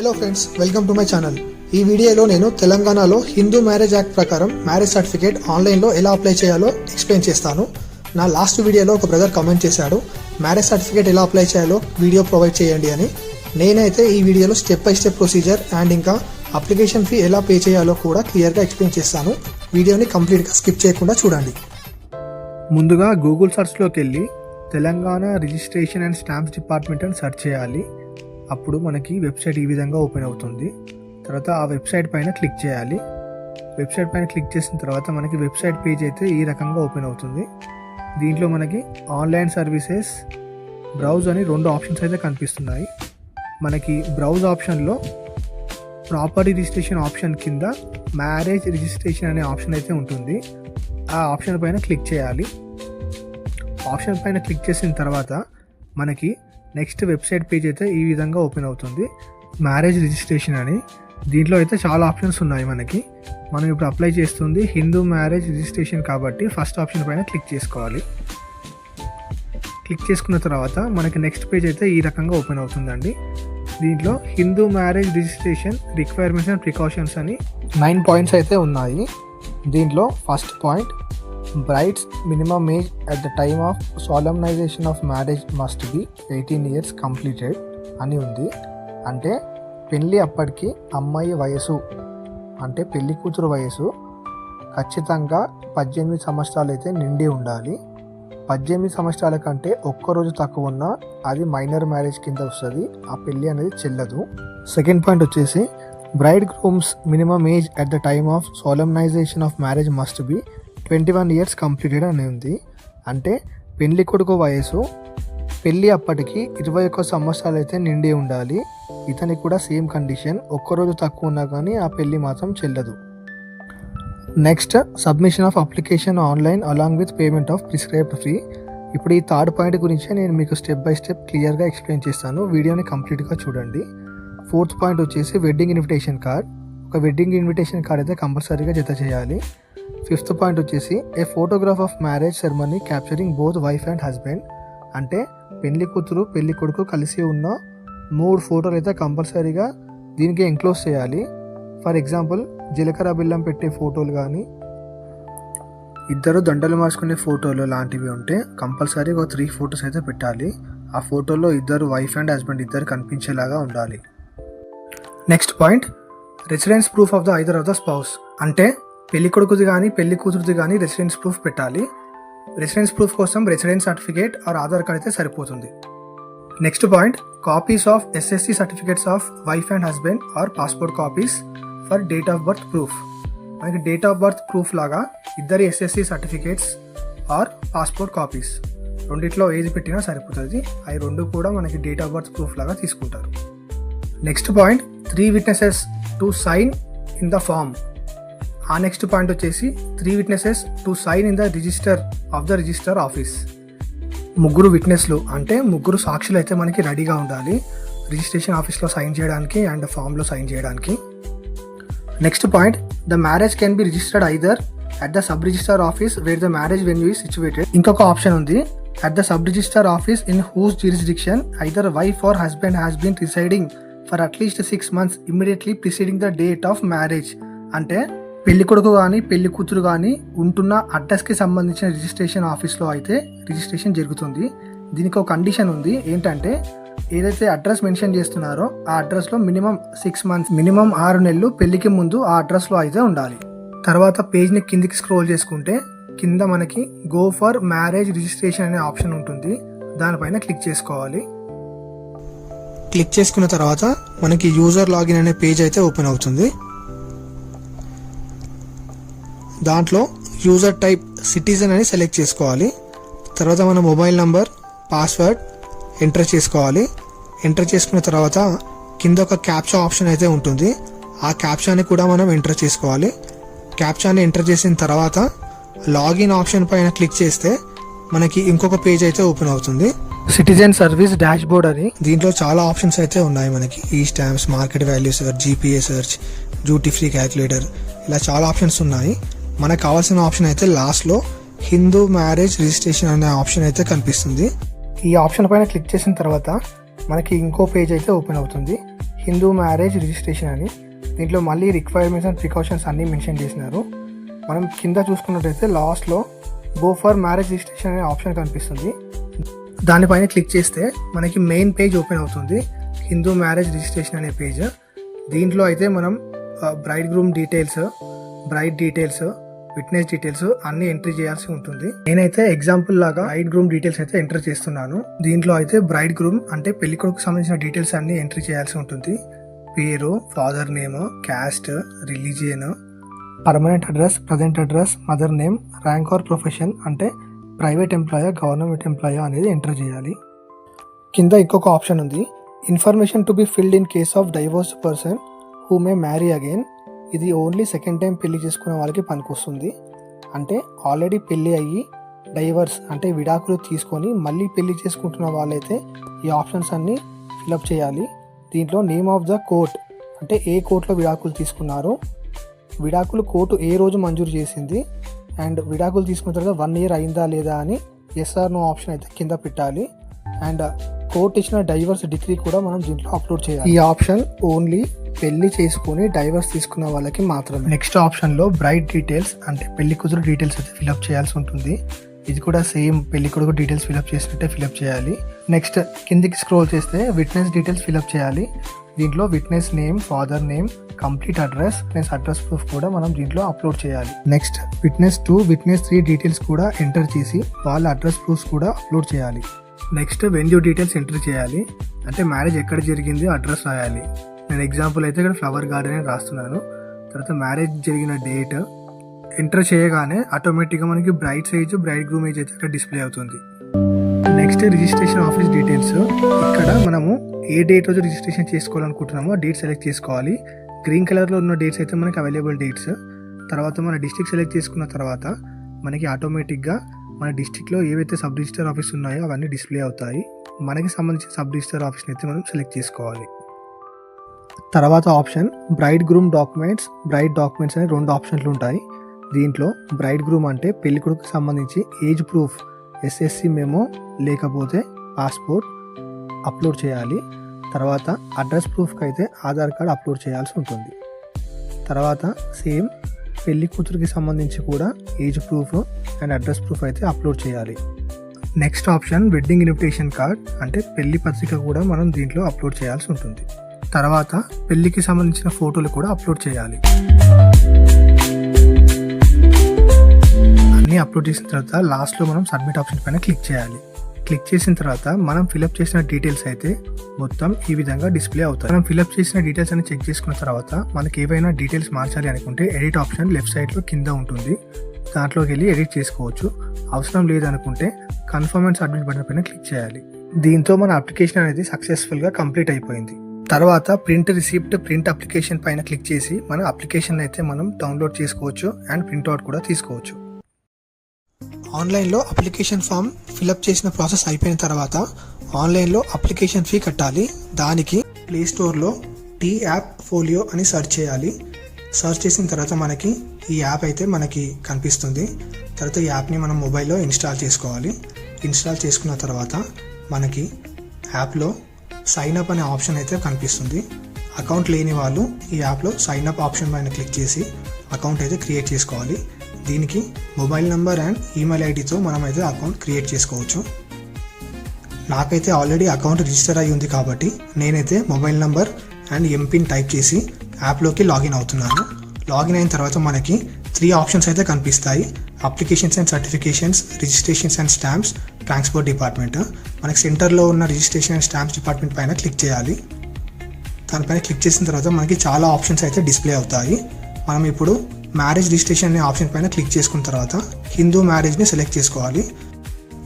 Hello friends welcome to my channel ఈ వీడియోలో నేను తెలంగాణలో హిందూ మ్యారేజ్ యాక్ట్ ప్రకారం మ్యారేజ్ సర్టిఫికేట్ ఆన్లైన్లో ఎలా అప్లై చేయాలో ఎక్స్ప్లెయిన్ చేస్తాను. నా లాస్ట్ వీడియోలో ఒక బ్రదర్ కమెంట్ చేశాడు మ్యారేజ్ సర్టిఫికేట్ ఎలా అప్లై చేయాలో వీడియో ప్రొవైడ్ చేయండి అని. నేనైతే ఈ వీడియోలో step by step procedure and ఇంకా అప్లికేషన్ ఫీ ఎలా పే చేయాలో కూడా క్లియర్గా ఎక్స్ప్లెయిన్ చేస్తాను. వీడియోని కంప్లీట్గా స్కిప్ చేయకుండా చూడండి. ముందుగా గూగుల్ సర్చ్లోకి వెళ్ళి Telangana registration and stamps department అని సెర్చ్ చేయాలి. అప్పుడు మనకి వెబ్సైట్ ఈ విధంగా ఓపెన్ అవుతుంది. తర్వాత ఆ వెబ్సైట్ పైన క్లిక్ చేయాలి. వెబ్సైట్ పైన క్లిక్ చేసిన తర్వాత మనకి వెబ్సైట్ పేజ్ అయితే ఈ రకంగా ఓపెన్ అవుతుంది. దీంట్లో మనకి ఆన్లైన్ సర్వీసెస్ బ్రౌజ్ అని రెండు ఆప్షన్స్ అయితే కనిపిస్తున్నాయి. మనకి బ్రౌజ్ ఆప్షన్లో ప్రాపర్టీ రిజిస్ట్రేషన్ ఆప్షన్ కింద మ్యారేజ్ రిజిస్ట్రేషన్ అనే ఆప్షన్ అయితే ఉంటుంది. ఆ ఆప్షన్ పైన క్లిక్ చేయాలి. ఆప్షన్ పైన క్లిక్ చేసిన తర్వాత మనకి నెక్స్ట్ వెబ్సైట్ పేజ్ అయితే ఈ విధంగా ఓపెన్ అవుతుంది. మ్యారేజ్ రిజిస్ట్రేషన్ అని. దీంట్లో అయితే చాలా ఆప్షన్స్ ఉన్నాయి మనకి. మనం ఇప్పుడు అప్లై చేస్తుంది హిందూ మ్యారేజ్ రిజిస్ట్రేషన్ కాబట్టి ఫస్ట్ ఆప్షన్ పైన క్లిక్ చేసుకోవాలి. క్లిక్ చేసుకున్న తర్వాత మనకి నెక్స్ట్ పేజ్ అయితే ఈ రకంగా ఓపెన్ అవుతుందండి. దీంట్లో Hindu marriage registration requirements and precautions అని నైన్ పాయింట్స్ అయితే ఉన్నాయి. దీంట్లో first point brides minimum age at the time of solemnization of marriage must be eighteen years completed అని ఉంది. అంటే పెళ్ళి అప్పటికి అమ్మాయి వయసు అంటే పెళ్ళి కూతురు వయసు ఖచ్చితంగా పద్దెనిమిది సంవత్సరాలు అయితే నిండి ఉండాలి. పద్దెనిమిది సంవత్సరాల కంటే ఒక్కరోజు తక్కువ ఉన్నా అది మైనర్ మ్యారేజ్ కింద వస్తుంది. ఆ పెళ్ళి అనేది చెల్లదు. సెకండ్ పాయింట్ వచ్చేసి bride grooms minimum age at the time of solemnization of marriage must be twenty one years completed అని ఉంది. అంటే పెళ్ళి కొడుకు వయసు పెళ్ళి అప్పటికి ఇరవై ఒక్క సంవత్సరాలు అయితే నిండి ఉండాలి. ఇతనికి కూడా సేమ్ కండిషన్ ఒక్కరోజు తక్కువ ఉన్నా కానీ ఆ పెళ్ళి మాత్రం చెల్లదు. Next submission of application online along with payment of prescribed fee ఇప్పుడు ఈ థర్డ్ పాయింట్ గురించి నేను మీకు స్టెప్ బై స్టెప్ క్లియర్గా ఎక్స్ప్లెయిన్ చేస్తాను. వీడియోని కంప్లీట్గా చూడండి. ఫోర్త్ పాయింట్ వచ్చేసి వెడ్డింగ్ ఇన్విటేషన్ కార్డ్ ఒక వెడ్డింగ్ ఇన్విటేషన్ కార్డ్ అయితే కంపల్సరీగా జత చేయాలి. ఫిఫ్త్ పాయింట్ వచ్చేసి a photograph of marriage ceremony capturing both wife and husband అంటే పెళ్ళి కూతురు పెళ్ళి కొడుకు కలిసి ఉన్న మూడు ఫోటోలు అయితే కంపల్సరీగా దీనికి ఎంక్లోజ్ చేయాలి. ఫర్ ఎగ్జాంపుల్ జీలకర్ర బెల్లం పెట్టే ఫోటోలు కానీ ఇద్దరు దండలు మార్చుకునే ఫోటోలు లాంటివి ఉంటే కంపల్సరీ ఒక త్రీ ఫోటోస్ అయితే పెట్టాలి. ఆ ఫోటోలో ఇద్దరు వైఫ్ అండ్ హస్బెండ్ ఇద్దరు కనిపించేలాగా ఉండాలి. Next point residence proof of the either of the spouse అంటే పెళ్ళి కొడుకుది కానీ పెళ్ళి కూతురుది కానీ రెసిడెన్స్ ప్రూఫ్ పెట్టాలి. రెసిడెన్స్ ప్రూఫ్ కోసం residence certificate or Aadhaar card అయితే సరిపోతుంది. Next point copies of SSC certificates of wife and husband or passport copies for date of birth proof మనకి డేట్ ఆఫ్ బర్త్ ప్రూఫ్ లాగా ఇద్దరి SSC certificates or passport copies రెండిట్లో age పెట్టినా సరిపోతుంది. అవి రెండు కూడా మనకి డేట్ ఆఫ్ బర్త్ ప్రూఫ్ లాగా తీసుకుంటారు. Next point three witnesses to sign in the form ఆ నెక్స్ట్ పాయింట్ వచ్చేసి three witnesses to sign in the register of the register office ముగ్గురు విట్నెస్లు అంటే ముగ్గురు సాక్షులు అయితే మనకి రెడీగా ఉండాలి. రిజిస్ట్రేషన్ ఆఫీస్లో సైన్ చేయడానికి అండ్ ఫామ్లో సైన్ చేయడానికి. Next point the marriage can be registered either at the sub register office where the marriage venue is situated ఇంకొక ఆప్షన్ ఉంది at the sub register office in whose jurisdiction either wife or husband has been residing for at least six months immediately preceding the date of marriage అంటే పెళ్ళి కొడుకు కానీ పెళ్ళి కూతురు కానీ ఉంటున్న అడ్రస్కి సంబంధించిన రిజిస్ట్రేషన్ ఆఫీస్లో అయితే రిజిస్ట్రేషన్ జరుగుతుంది. దీనికి ఒక కండిషన్ ఉంది. ఏంటంటే ఏదైతే అడ్రస్ మెన్షన్ చేస్తున్నారో ఆ అడ్రస్లో మినిమం సిక్స్ మంత్స్ మినిమం ఆరు నెలలు పెళ్ళికి ముందు ఆ అడ్రస్లో అయితే ఉండాలి. తర్వాత పేజ్ని కిందికి స్క్రోల్ చేసుకుంటే కింద మనకి గో ఫర్ మ్యారేజ్ రిజిస్ట్రేషన్ అనే ఆప్షన్ ఉంటుంది. దానిపైన క్లిక్ చేసుకోవాలి. క్లిక్ చేసుకున్న తర్వాత మనకి యూజర్ లాగిన్ అనే పేజ్ అయితే ఓపెన్ అవుతుంది. దాంట్లో యూజర్ టైప్ సిటిజన్ అని సెలెక్ట్ చేసుకోవాలి. తర్వాత మన మొబైల్ నంబర్ పాస్వర్డ్ ఎంటర్ చేసుకోవాలి. ఎంటర్ చేసుకున్న తర్వాత కింద ఒక క్యాప్చా ఆప్షన్ అయితే ఉంటుంది. ఆ క్యాప్చాని కూడా మనం ఎంటర్ చేసుకోవాలి. క్యాప్చాని ఎంటర్ చేసిన తర్వాత లాగిన్ ఆప్షన్ పైన క్లిక్ చేస్తే మనకి ఇంకొక పేజ్ అయితే ఓపెన్ అవుతుంది. సిటిజన్ సర్వీస్ డాష్ బోర్డ్ అని. దీంట్లో చాలా ఆప్షన్స్ అయితే ఉన్నాయి మనకి. ఈ stamps market value search GPA search duty free calculator ఇలా చాలా ఆప్షన్స్ ఉన్నాయి. మనకు కావాల్సిన ఆప్షన్ అయితే లాస్ట్లో హిందూ మ్యారేజ్ రిజిస్ట్రేషన్ అనే ఆప్షన్ అయితే కనిపిస్తుంది. ఈ ఆప్షన్ పైన క్లిక్ చేసిన తర్వాత మనకి ఇంకో పేజ్ అయితే ఓపెన్ అవుతుంది. హిందూ మ్యారేజ్ రిజిస్ట్రేషన్ అని. దీంట్లో మళ్ళీ రిక్వైర్మెంట్స్ అండ్ ప్రికాషన్స్ అన్నీ మెన్షన్ చేసినారు. మనం కింద చూసుకున్నట్టయితే లాస్ట్లో గో ఫర్ మ్యారేజ్ రిజిస్ట్రేషన్ అనే ఆప్షన్ కనిపిస్తుంది. దానిపైన క్లిక్ చేస్తే మనకి మెయిన్ పేజ్ ఓపెన్ అవుతుంది. హిందూ మ్యారేజ్ రిజిస్ట్రేషన్ అనే పేజ్ దీంట్లో అయితే మనం bride groom details bride details witness details అన్ని ఎంట్రీ చేయాల్సి ఉంటుంది. నేనైతే ఎగ్జాంపుల్ లాగా బ్రైడ్ గ్రూమ్ డీటెయిల్స్ అయితే ఎంటర్ చేస్తున్నాను. దీంట్లో అయితే బ్రైడ్ గ్రూమ్ అంటే పెళ్ళి కొడుకు సంబంధించిన డీటెయిల్స్ అన్ని ఎంట్రీ చేయాల్సి ఉంటుంది. పేరు father name caste religion permanent address present address mother name rank or profession అంటే ప్రైవేట్ ఎంప్లాయా గవర్నమెంట్ ఎంప్లాయా అనేది ఎంటర్ చేయాలి. కింద ఇంకొక ఆప్షన్ ఉంది. Information to be filled in case of divorce person who may marry again ఇది only second time పెళ్ళి చేసుకునే వాళ్ళకి పనికొస్తుంది. అంటే ఆల్రెడీ పెళ్ళి అయ్యి డైవర్స్ అంటే విడాకులు తీసుకొని మళ్ళీ పెళ్ళి చేసుకుంటున్న వాళ్ళైతే ఈ ఆప్షన్స్ అన్ని ఫిలప్ చేయాలి. దీంట్లో నేమ్ ఆఫ్ ద కోర్ట్ అంటే ఏ కోర్టులో విడాకులు తీసుకున్నారు విడాకులు కోర్టు ఏ రోజు మంజూరు చేసింది అండ్ విడాకులు తీసుకున్న తర్వాత వన్ ఇయర్ అయిందా లేదా అని ఎస్ఆర్ నో ఆప్షన్ అయితే కింద పెట్టాలి. అండ్ కోర్ట్ ఇచ్చిన డైవర్స్ డిగ్రీ కూడా మనం దీంట్లో అప్లోడ్ చేయాలి. ఈ ఆప్షన్ ఓన్లీ పెళ్ళి చేసుకుని డైవర్స్ తీసుకున్న వాళ్ళకి మాత్రమే. నెక్స్ట్ ఆప్షన్లో బ్రైట్ డీటెయిల్స్ అంటే పెళ్ళి కూతురు డీటెయిల్స్ అయితే ఫిల్అప్ చేయాల్సి ఉంటుంది. ఇది కూడా సేమ్ పెళ్ళి కొడుకు డీటెయిల్స్ ఫిల్అప్ చేసినట్టే ఫిల్అప్ చేయాలి. నెక్స్ట్ కిందికి స్క్రోల్ చేస్తే విట్నెస్ డీటెయిల్స్ ఫిల్అప్ చేయాలి. దీంట్లో witness name father name complete address plus address proof కూడా మనం దీంట్లో అప్లోడ్ చేయాలి. Next witness two witness three details కూడా ఎంటర్ చేసి వాళ్ళ అడ్రస్ ప్రూఫ్స్ కూడా అప్లోడ్ చేయాలి. నెక్స్ట్ వెన్యూ డీటెయిల్స్ ఎంటర్ చేయాలి. అంటే మ్యారేజ్ ఎక్కడ జరిగింది అడ్రస్ రాయాలి. నేను ఎగ్జాంపుల్ అయితే ఇక్కడ ఫ్లవర్ గార్డెన్ అని రాస్తున్నాను. తర్వాత మ్యారేజ్ జరిగిన డేట్ ఎంటర్ చేయగానే ఆటోమేటిక్గా మనకి bride size bride groom age అయితే అక్కడ డిస్ప్లే అవుతుంది. నెక్స్ట్ రిజిస్ట్రేషన్ ఆఫీస్ డీటెయిల్స్ ఇక్కడ మనము ఏ డేట్ రోజు రిజిస్ట్రేషన్ చేసుకోవాలనుకుంటున్నామో డేట్ సెలెక్ట్ చేసుకోవాలి. గ్రీన్ కలర్లో ఉన్న డేట్స్ అయితే మనకి అవైలబుల్ డేట్స్ తర్వాత మన డిస్ట్రిక్ట్ సెలెక్ట్ చేసుకున్న తర్వాత మనకి ఆటోమేటిక్గా మన డిస్ట్రిక్ట్లో ఏవైతే సబ్ రిజిస్టర్ ఆఫీస్ ఉన్నాయో అవన్నీ డిస్ప్లే అవుతాయి. మనకి సంబంధించిన సబ్ రిజిస్టర్ ఆఫీస్ని అయితే మనం సెలెక్ట్ చేసుకోవాలి. తర్వాత option bride groom documents bride documents అనే రెండు ఆప్షన్లు ఉంటాయి. దీంట్లో బ్రైడ్ గ్రూమ్ అంటే పెళ్ళి కొడుకు సంబంధించి ఏజ్ ప్రూఫ్ ఎస్ఎస్సి మేమో లేకపోతే పాస్పోర్ట్ అప్లోడ్ చేయాలి. తర్వాత అడ్రస్ ప్రూఫ్కి అయితే ఆధార్ కార్డ్ అప్లోడ్ చేయాల్సి ఉంటుంది. తర్వాత సేమ్ పెళ్ళి కూతురికి సంబంధించి కూడా age proof and address proof అయితే అప్లోడ్ చేయాలి. Next option wedding invitation card అంటే పెళ్ళి పత్రిక కూడా మనం దీంట్లో అప్లోడ్ చేయాల్సి ఉంటుంది. తర్వాత పెళ్ళికి సంబంధించిన ఫోటోలు కూడా అప్లోడ్ చేయాలి. అన్నీ అప్లోడ్ చేసిన తర్వాత లాస్ట్లో మనం సబ్మిట్ ఆప్షన్ పైన క్లిక్ చేయాలి. క్లిక్ చేసిన తర్వాత మనం ఫిలప్ చేసిన డీటెయిల్స్ అయితే మొత్తం ఈ విధంగా డిస్ప్లే అవుతాయి. మనం ఫిలప్ చేసిన డీటెయిల్స్ అని చెక్ చేసుకున్న తర్వాత మనకి ఏవైనా డీటెయిల్స్ మార్చాలి అనుకుంటే ఎడిట్ ఆప్షన్ లెఫ్ట్ సైడ్లో కింద ఉంటుంది. దాంట్లోకి వెళ్ళి ఎడిట్ చేసుకోవచ్చు. అవసరం లేదనుకుంటే కన్ఫర్మ్ అండ్ సబ్మిట్ బటన్ పైన క్లిక్ చేయాలి. దీంతో మన అప్లికేషన్ అనేది సక్సెస్ఫుల్గా కంప్లీట్ అయిపోయింది. తర్వాత ప్రింట్ రిసిప్ట్ ప్రింట్ అప్లికేషన్ పైన క్లిక్ చేసి మన అప్లికేషన్ అయితే మనం డౌన్లోడ్ చేసుకోవచ్చు అండ్ ప్రింట్అవుట్ కూడా తీసుకోవచ్చు. ఆన్లైన్లో అప్లికేషన్ ఫామ్ ఫిలప్ చేసిన ప్రాసెస్ అయిపోయిన తర్వాత ఆన్లైన్లో అప్లికేషన్ ఫీ కట్టాలి. దానికి ప్లే స్టోర్లో టీ యాప్ ఫోలియో అని సెర్చ్ చేయాలి. సెర్చ్ చేసిన తర్వాత మనకి ఈ యాప్ అయితే మనకి కనిపిస్తుంది. తర్వాత ఈ యాప్ని మనం మొబైల్లో ఇన్స్టాల్ చేసుకోవాలి. ఇన్స్టాల్ చేసుకున్న తర్వాత మనకి యాప్లో సైన్ అప్ అనే ఆప్షన్ అయితే కనిపిస్తుంది. అకౌంట్ లేని వాళ్ళు ఈ యాప్లో సైన్ అప్ ఆప్షన్ పైన క్లిక్ చేసి అకౌంట్ అయితే క్రియేట్ చేసుకోవాలి. దీనికి మొబైల్ నెంబర్ అండ్ ఈమెయిల్ ఐడితో మనం అయితే అకౌంట్ క్రియేట్ చేసుకోవచ్చు. నాకైతే ఆల్రెడీ అకౌంట్ రిజిస్టర్ అయి ఉంది కాబట్టి నేనైతే mobile number and MPIN type చేసి యాప్లోకి లాగిన్ అవుతున్నాను. లాగిన్ అయిన తర్వాత మనకి త్రీ ఆప్షన్స్ అయితే కనిపిస్తాయి. Applications and certifications registrations and stamps transport department మనకి సెంటర్లో ఉన్న రిజిస్ట్రేషన్ అండ్ స్టాంప్స్ డిపార్ట్మెంట్ పైన క్లిక్ చేయాలి. దానిపైన క్లిక్ చేసిన తర్వాత మనకి చాలా ఆప్షన్స్ అయితే డిస్ప్లే అవుతాయి. మనం ఇప్పుడు మ్యారేజ్ రిజిస్ట్రేషన్ అనే ఆప్షన్ పైన క్లిక్ చేసుకున్న తర్వాత హిందూ మ్యారేజ్ని సెలెక్ట్ చేసుకోవాలి.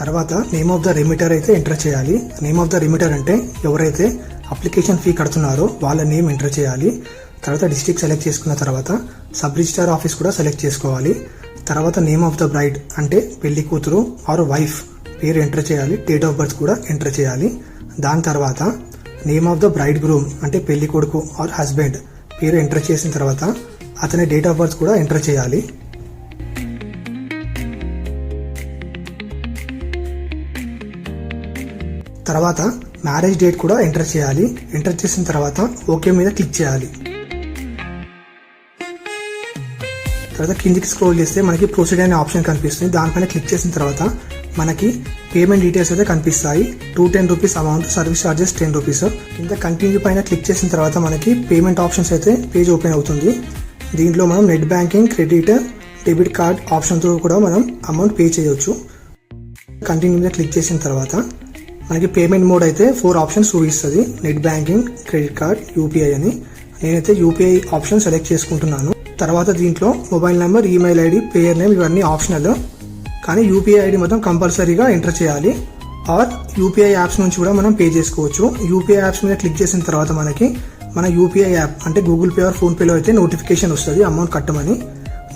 తర్వాత నేమ్ ఆఫ్ ద రిమిటర్ అయితే ఎంటర్ చేయాలి. నేమ్ ఆఫ్ ద రిమిటర్ అంటే ఎవరైతే అప్లికేషన్ ఫీ కడుతున్నారో వాళ్ళ నేమ్ ఎంటర్ చేయాలి. తర్వాత డిస్టిక్ సెలెక్ట్ చేసుకున్న తర్వాత సబ్ రిజిస్టార్ ఆఫీస్ కూడా సెలెక్ట్ చేసుకోవాలి. తర్వాత నేమ్ ఆఫ్ ద బ్రైడ్ అంటే పెళ్ళి కూతురు ఆర్ వైఫ్ పేరు ఎంటర్ చేయాలి. డేట్ ఆఫ్ బర్త్ కూడా ఎంటర్ చేయాలి. దాని తర్వాత name of the bride groom అంటే పెళ్ళి కొడుకు ఆర్ హస్బెండ్ పేరు ఎంటర్ చేసిన తర్వాత అతని డేట్ ఆఫ్ బర్త్ కూడా ఎంటర్ చేయాలి. తర్వాత మ్యారేజ్ డేట్ కూడా ఎంటర్ చేయాలి. ఎంటర్ చేసిన తర్వాత ఓకే మీద క్లిక్ చేయాలి. తర్వాత కిందికి స్క్రోల్ చేస్తే మనకి ప్రొసీడ్ అనే ఆప్షన్ కనిపిస్తుంది. దానిపైన క్లిక్ చేసిన తర్వాత మనకి పేమెంట్ డీటెయిల్స్ అయితే కనిపిస్తాయి. Two ten rupees amount service charges ten rupees కింద కంటిన్యూ పైన క్లిక్ చేసిన తర్వాత మనకి పేమెంట్ ఆప్షన్స్ అయితే పేజ్ ఓపెన్ అవుతుంది. దీంట్లో మనం net banking credit debit card ఆప్షన్తో కూడా మనం అమౌంట్ పే చేయవచ్చు కంటిన్యూ మీద క్లిక్ చేసిన తర్వాత మనకి పేమెంట్ మోడ్ అయితే ఫోర్ ఆప్షన్స్ చూపిస్తుంది. Net banking credit card UPI అని. నేనైతే యూపీఐ ఆప్షన్ సెలెక్ట్ చేసుకుంటున్నాను. తర్వాత దీంట్లో mobile number email ID payer name ఇవన్నీ ఆప్షనల్. కానీ యూపీఐ ఐడి మాత్రం కంపల్సరీగా ఎంటర్ చేయాలి. ఆర్ యూపీఐ యాప్స్ నుంచి కూడా మనం పే చేసుకోవచ్చు. యూపీఐ యాప్స్ మీద క్లిక్ చేసిన తర్వాత మనకి మన యూపీఐ యాప్ అంటే గూగుల్ పే ఆర్ ఫోన్ పేలో అయితే నోటిఫికేషన్ వస్తుంది అమౌంట్ కట్టమని.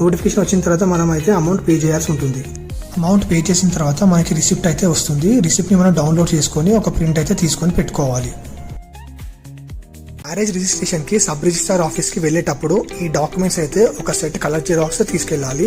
నోటిఫికేషన్ వచ్చిన తర్వాత మనం అయితే అమౌంట్ పే చేయాల్సి ఉంటుంది. అమౌంట్ పే చేసిన తర్వాత మనకి రిసిప్ట్ అయితే వస్తుంది. రిసిప్ట్ని మనం డౌన్లోడ్ చేసుకొని ఒక ప్రింట్ అయితే తీసుకొని పెట్టుకోవాలి. మ్యారేజ్ రిజిస్ట్రేషన్కి సబ్ రిజిస్ట్రార్ ఆఫీస్కి వెళ్ళేటప్పుడు ఈ డాక్యుమెంట్స్ అయితే ఒక సెట్ కలర్ జిరాక్స్ తీసుకెళ్ళాలి.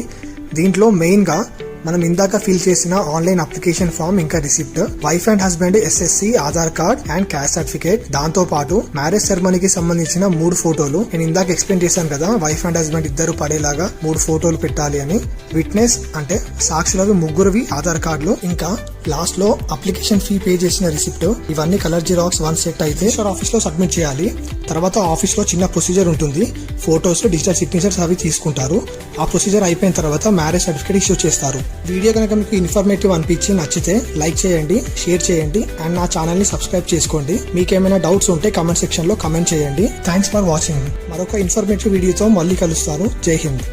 దీంట్లో మెయిన్గా మనం ఇందాక ఫిల్ చేసిన ఆన్లైన్ అప్లికేషన్ ఫామ్ ఇంకా receipt wife and husband SSC Aadhaar card and caste certificate దాంతో పాటు మ్యారేజ్ సెరమనీకి సంబంధించిన మూడు ఫోటోలు నేను ఇందాక ఎక్స్ప్లెయిన్ చేశాను కదా వైఫ్ అండ్ హస్బెండ్ ఇద్దరు పడేలాగా మూడు ఫోటోలు పెట్టాలి అని. విట్నెస్ అంటే సాక్షులవి ముగ్గురువి ఆధార్ కార్డులు ఇంకా లాస్ట్లో అప్లికేషన్ ఫీ పే చేసిన రిసిప్ట్ ఇవన్నీ కలర్ జిరాక్స్ వన్ సెట్ అయితే ఆఫీస్లో సబ్మిట్ చేయాలి. తర్వాత ఆఫీస్లో చిన్న ప్రొసీజర్ ఉంటుంది. ఫోటోస్ డిజిటల్ సిగ్నేచర్స్ అవి తీసుకుంటారు. ఆ ప్రొసీజర్ అయిపోయిన తర్వాత మ్యారేజ్ సర్టిఫికేట్ ఇష్యూ చేస్తారు. వీడియో కనుక మీకు ఇన్ఫర్మేటివ్ అనిపించి నచ్చితే లైక్ చేయండి షేర్ చేయండి అండ్ నా ఛానల్ని సబ్స్క్రైబ్ చేసుకోండి. మీకు ఏమైనా డౌట్స్ ఉంటే కమెంట్ సెక్షన్లో కమెంట్ చేయండి. థ్యాంక్స్ ఫర్ వాచింగ్ మరొక ఇన్ఫర్మేటివ్ వీడియోతో మళ్ళీ కలుస్తారు. జై హింద్.